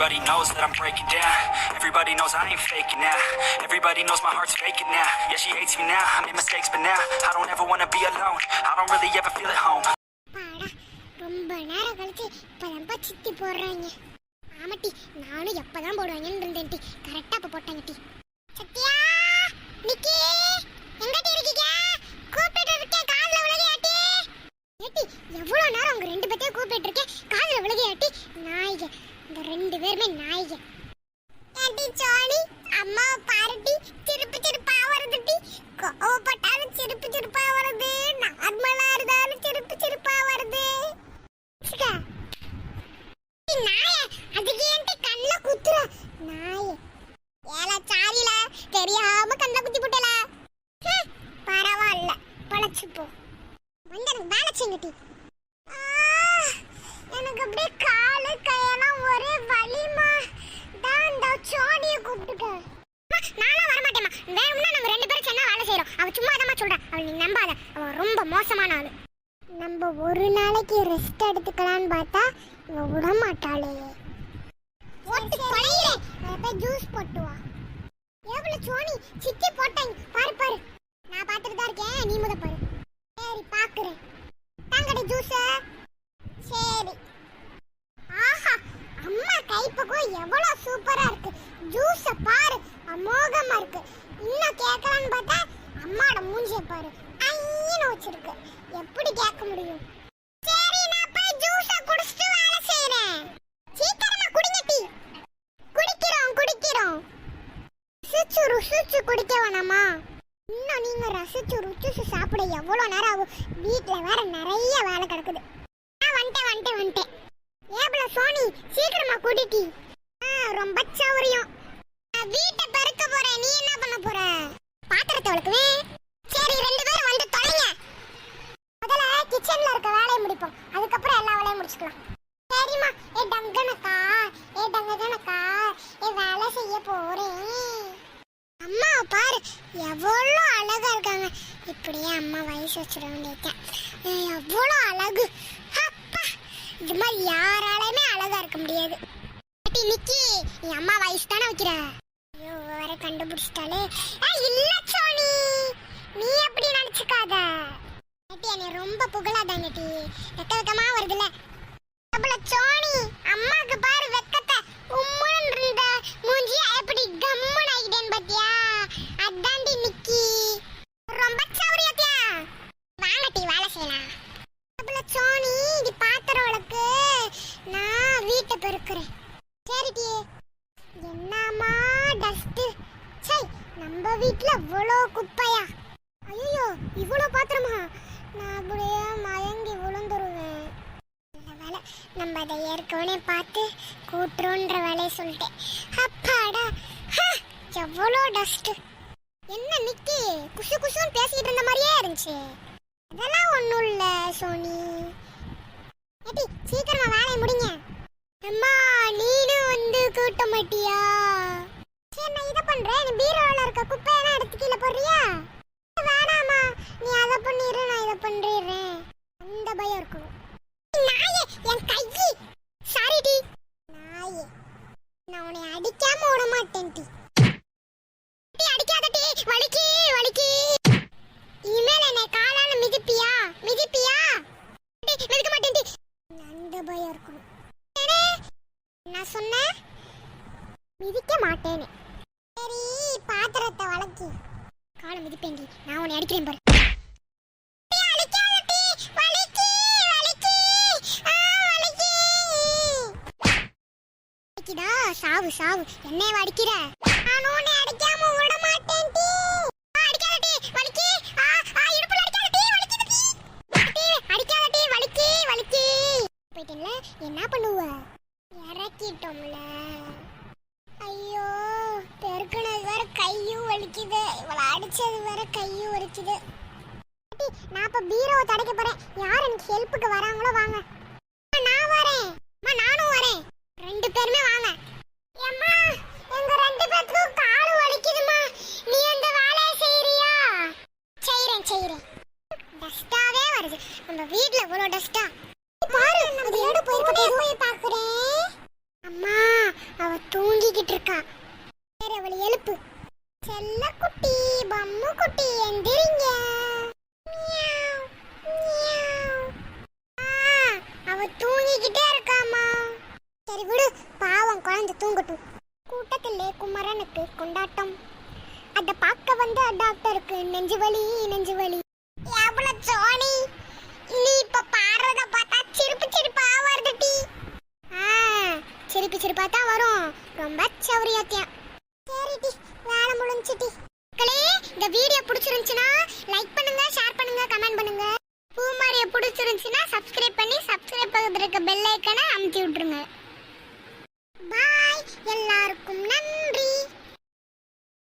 Everybody knows that I'm breaking down. Everybody knows I ain't faking now. Everybody knows my heart's faking now. Yeah, she hates me now. I made mistakes, but now I don't ever wanna be alone. I don't really ever feel at home. ரொம்ப நேரம் கழிச்சு இப்பதான்ப்பா சித்தி போடுறாங்க ஆமாட்டி நானும் எப்பதான் போடுவாங்கன்னு இருந்தேன் டி கரெக்டா இப்ப போட்டாங்க டி சத்யா நிக்கி எங்கடி இருக்கீங்க கூப்பிட்டு இருக்கேன் காதுல விழுகையாட்டி ஏட்டி எவ்வளவு நேரம் உங்க ரெண்டு பேத்தையும் கூப்பிட்டு இருக்கேன் காதுல விழுகையாட்டி நாய்க இந்த ரெண்டு பேருமே நாய்க ஏட்டி சோனி அம்மா பாருட்டி சிரிப்பு சிரிப்பா வருதுட்டி கோவப்பட்டாலும் சிரிப்பு சிரிப்பா வருது நார்மலா இருந்தாலும் சிரிப்பு சிரிப்பா வருது நாய அதுக்கு ஏன்டி கண்ணுல குத்துற? நாய ஏல, சாரில, தெரியாம கண்ணுல குத்தி புட்டல. பரவாயில்ல, பொழைச்சு போ. வந்து எனக்கு வேலை செய்யுங்கடி. ஆ, எனக்கு அப்படியே காலு கையெல்லாம் ஒரே வலிமா தான் இந்த சோனியை கூப்பிட்டுக்க அம்மா, நான்லாம் வரமாட்டேம்மா வேணும்னா நாங்க ரெண்டு பேரும் சேர்ந்தா வேலை செய்யறோம் அவ சொல்றா. அவள் நீ நம்பாத. அவ ரொம்ப மோசமான ஆளு. நம்ம ஒரு நாளைக்கு ரெஸ்ட் எடுத்துக்கலாம்னு பார்த்தா இவ விட மாட்டாளே போட்டு கொலையிலே. போய் ஜூஸ் போட்டு வா. எவ்வளவு சோனி? சித்தி போட்டாங்க பாரு பாரு. நான் பார்த்துட்டு தான் இருக்கேன். நீ முத பாரு. சரி பாக்குறேன். தாங்கடி ஜூஸ் சரி. ஆஹா அம்மா கைப்பக்கம் எவ்வளவு சூப்பரா இருக்கு. ஜூஸ பாரு. அமோகமா இருக்கு. இன்னும் கேட்கலான்னு பார்த்தா அம்மாவோட மூஞ்சிய பாரு. ஐயன்னு வச்சிருக்கு. எப்படி கேட்க முடியும்? சரி நான் போய் ஜூஸ குடிச்சிட்டு வேலை செய்யறேன் சீக்கிரமா குடிங்க டீ. குடிக்கிறோம் குடிக்கிறோம். ருசிச்சு ருசிச்சு குடிக்க வேணாமா? இன்னும் நீங்க ரசிச்சு ருசிச்சு சாப்பிட எவ்வளவு நேரம் ஆகும்? வீட்டுல வேற நிறைய வேலை கிடக்குது. நான் வந்துட்டேன் வந்துட்டேன் வந்துட்டேன். ஏப்ல சோனி சீக்கிரமா குடிட்டி ரொம்ப சௌரியம். நான் வீட்டை பெருக்க போறேன். நீ என்ன பண்ண போற? பாத்திரத்தை வளர்க்குவேன் சரி ரெண்டு பேரும் வந்து தொலைங்க முதல்ல கிச்சன்ல இருக்க வேலையை முடிப்போம். அதுக்கப்புறம் எல்லா வேலையும் முடிச்சுக்கலாம். சரிம்மா. ஏ டங்கனக்கா. ஏ டங்கனக்கா. ஏ வேலை செய்ய போறேன். அம்மா பாரு. எவ்வளோ அழகா இருக்காங்க. இப்படியே அம்மா வயசு வச்சிட எவ்வளோ அழகு. அப்பா. இது மாதிரி யாராலையுமே அழகா இருக்க முடியாது. பாட்டி நிக்கி. நீ அம்மா வயசு தானே வைக்கிற? ஐயோ வேற கண்டுபிடிச்சிட்டாலே இல்ல சோனி. நீ எப்படி நினைச்சுக்காத. பத்தி என்னை ரொம்ப புகழா நட்டி வெக்க வெக்கமா வருதுல அப்பல சோனி அம்மாக்கு பாரு வெக்கத்தை. உம்முன்னு இருந்த மூஞ்சியா எப்படி கம்முன்னு ஆகிட்டேன் பாத்தியா? அதாண்டி நிக்கி. ரொம்ப சௌரியத்தியா வாங்க வேலை செய்யலாம். அப்பல சோனி இது பாத்திரம் உனக்கு நான் வீட்டை பெருக்கிறேன். சரி டீ. என்னம்மா டஸ்ட் சை நம்ம வீட்டுல இவ்வளோ குப்பையா? ஐயோ இவ்வளோ பாத்திரமா? நான் அப்படியே மயங்கி விழுந்துருவேன். வேலை நம்ம அதை ஏற்கனவே பார்த்து கூட்டுறோன்ற வேலையை சொல்லிட்டேன். அப்பாடா எவ்வளோ டஸ்ட்டு என்ன நிக்கி? குசு குசுன்னு பேசிக்கிட்டு இருந்த மாதிரியே இருந்துச்சு. அதெல்லாம் ஒன்றும் இல்லை சோனி. ஏட்டி சீக்கிரமா வேலையை முடிங்க. அம்மா நீனும் வந்து கூட்ட மாட்டியா? சரி நான் இதை பண்ணுறேன் நீ பீரோவில் இருக்க குப்பையெல்லாம் எடுத்து கீழே போடுறியா வேணாமா நீ அதை பண்ணிடு நான் இதை பண்ணிடுறேன் அந்த பயம் இருக்கணும் நாயே என் கையி சாரி டி நாயே நான் உன்னை அடிக்காம விட மாட்டேன் டி டி அடிக்காத டி வலிக்கு வலிக்கு இனிமேல் என்னை காலால மிதிப்பியா மிதிப்பியா டி மிதிக்க மாட்டேன் டி அந்த பயம் இருக்கணும் ஏனே, நான் சொன்னேன். மிதிக்க மாட்டேன்னு. சரி பாத்திரத்தை வளர்க்கி காலை மிதிப்பேங்கி நான் உன்னை அடிக்கிறேன் பாரு. சாவு சாவு. என்னை அடிக்கிற? நான் உன்னை அடிக்காம விட இறக்கிட்டோம்ல ஐயோ பெருக்கணது வேற கையும் வலிக்குது. இவளை அடிச்சது வேற கையும் வலிக்குது. நான் இப்ப பீரோவை தடைக்க போறேன். யார் எனக்கு ஹெல்ப்புக்கு வராங்களோ வாங்க. நான் வரேன். அம்மா நானும் வரேன். ரெண்டு பேருமே வாங்க. ஏம்மா எங்க ரெண்டு பேத்துக்கும் கால் வலிக்குதுமா நீ அந்த வேலையை செய்யறியா? செய்யறேன் செய்யறேன் டஸ்டாவே வருது. நம்ம வீட்ல இவ்வளவு டஸ்டா பாரு அது எடு போயிருக்க போய் இருக்கா வேற அவளை எழுப்பு. செல்ல குட்டி பம்மு குட்டி எந்திரிங்க அவ தூங்கிக்கிட்டே இருக்காமா. சரி விடு பாவம் குழந்தை தூங்கட்டும். கூட்டத்திலே குமரனுக்கு கொண்டாட்டம். அதை பார்க்க வந்த டாக்டருக்கு நெஞ்சு வலி நெஞ்சு வலி எவ்வளவு சோனி சிரிப்பு சிரிப்பா தான் வரும். ரொம்ப சௌரியத்தியம் சரிடி வேலை முடிஞ்சிட்டி மக்களே இந்த வீடியோ பிடிச்சிருந்துச்சுன்னா லைக் பண்ணுங்க ஷேர் பண்ணுங்க கமெண்ட் பண்ணுங்க. பூமாரியை பிடிச்சிருந்துச்சுன்னா சப்ஸ்கிரைப் பண்ணி சப்ஸ்கிரைப் பக்கத்தில் இருக்க பெல் ஐக்கனை அமுத்தி விட்டுருங்க. பாய் எல்லாருக்கும் நன்றி.